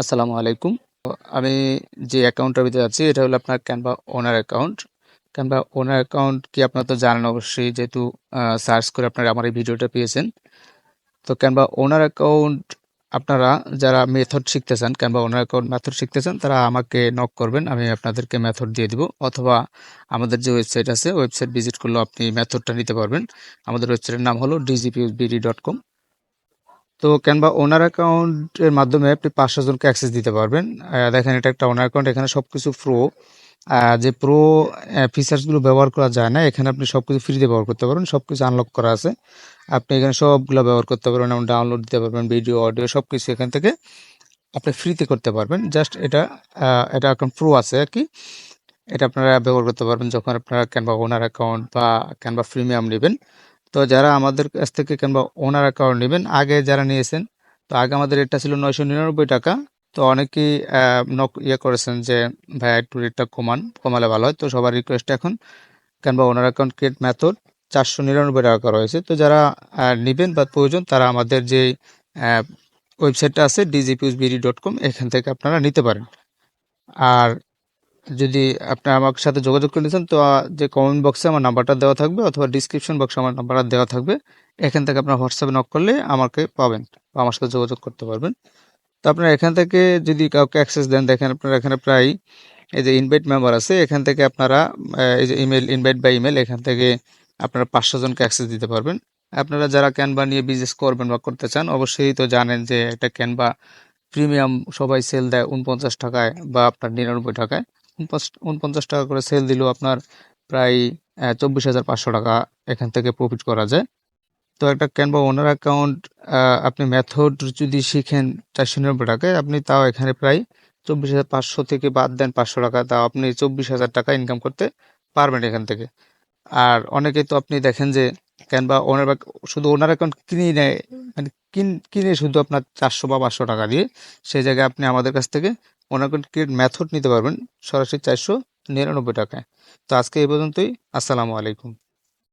আসসালামু আলাইকুম। আমি যে অ্যাকাউন্টটার ভিতরে আছি, এটা হলো আপনার Canva owner account Canva owner account কি আপনারা তো জানেন অবশ্যই, যেহেতু সার্চ করে আপনারা আমার এই ভিডিওটা পেয়েছেন। তো ক্যানভা ওনার অ্যাকাউন্ট আপনারা যারা মেথড শিখতে চান ক্যানভা ওনার অ্যাকাউন্ট মেথড শিখতে চান তারা আমাকে নক করবেন, আমি আপনাদেরকে মেথড দিয়ে দিব। অথবা আমাদের যে ওয়েবসাইট আছে ওয়েবসাইট ভিজিট করলেও আপনি মেথডটা নিতে পারবেন। আমাদের ওয়েবসাইটের নাম হলো ডিজিপিউসবিডি ডট কম তো ক্যানভা ওনার অ্যাকাউন্টের মাধ্যমে আপনি পাঁচশো জনকে অ্যাক্সেস দিতে পারবেন। দেখেন এটা একটা ওনার অ্যাকাউন্ট এখানে সব কিছু প্রো যে প্রো ফিচার্সগুলো ব্যবহার করা যায় না, এখানে আপনি সব কিছু ফ্রিতে ব্যবহার করতে পারবেন সব কিছু আনলক করা আছে। আপনি এখানে সবগুলো ব্যবহার করতে পারবেন এবং ডাউনলোড দিতে পারবেন ভিডিও অডিও সব কিছু এখান থেকে আপনি ফ্রিতে করতে পারবেন। জাস্ট এটা এটা এখন প্রো আছে আর কি। এটা আপনারা ব্যবহার করতে পারবেন যখন আপনারা ক্যানভা ওনার অ্যাকাউন্ট বা ক্যানভা প্রিমিয়াম নেবেন। তো যারা আমাদের কাছ থেকে কিংবা ওনার অ্যাকাউন্ট নেবেন, আগে যারা নিয়েছেন, তো আগে আমাদের রেটটা ছিল নয়শো নিরানব্বই টাকা। তো অনেকেই নক ইয়ে করেছেন যে, ভাই, একটু রেটটা কমান, কমালে ভালো হয়। তো সবার রিকোয়েস্ট এখন, কিংবা ওনার অ্যাকাউন্ট ক্রিয়েট মেথড চারশো নিরানব্বই টাকা করা হয়েছে। তো যারা নেবেন বা প্রয়োজন, তারা আমাদের যে ওয়েবসাইটটা আছে ডিজিপিউসবিডি ডট কম এখান থেকে আপনারা নিতে পারেন। আর যদি আপনি আমার সাথে যোগাযোগ করে নিয়েছেন, তো যে কমেন্ট বক্সে আমার নাম্বারটা দেওয়া থাকবে অথবা ডিসক্রিপশন বক্সে আমার নাম্বারটা দেওয়া থাকবে। এখান থেকে আপনার হোয়াটসঅ্যাপে নক করলে আমাকে পাবেন বা আমার সাথে যোগাযোগ করতে পারবেন। তো আপনারা এখান থেকে যদি কাউকে অ্যাক্সেস দেন, দেখেন আপনারা এখানে প্রায় এই যে ইনভাইট মেম্বার আছে, এখান থেকে আপনারা এই যে ইমেল ইনভাইট বাই ইমেল এখান থেকে আপনারা পাঁচশো জনকে অ্যাক্সেস দিতে পারবেন। আপনারা যারা ক্যানভা নিয়ে বিজনেস করবেন বা করতে চান, অবশ্যই তো জানেন যে একটা ক্যানভা প্রিমিয়াম সবাই সেল দেয় উনপঞ্চাশ টাকায় বা আপনার নিরানব্বই টাকায়। উনপঞ্চাশ টাকা করে সেল দিলেও আপনার প্রায় চব্বিশ হাজার পাঁচশো টাকা এখান থেকে প্রফিট করা যায়। তো একটা ক্যানভা ওনার অ্যাকাউন্ট আপনি মেথড যদি শিখেন চারশো নিরানব্বই টাকায়, আপনি তাও এখানে প্রায় চব্বিশ হাজার পাঁচশো থেকে বাদ দেন পাঁচশো টাকা, তাও আপনি চব্বিশ হাজার টাকা ইনকাম করতে পারবেন এখান থেকে। আর অনেকে তো আপনি দেখেন যে ক্যানভা ওনার শুধু ওনার অ্যাকাউন্ট কিনে নেয় মানে কিন, কিনে শুধু আপনার চারশো বা পাঁচশো টাকা দিয়ে, সেই জায়গায় আপনি আমাদের কাছ থেকে ক্রিয়েট মেথড নিতে পারবেন সরাসরি চারশো নিরানব্বই টাকায়। তো আজকে এই পর্যন্তই। আসসালামু আলাইকুম।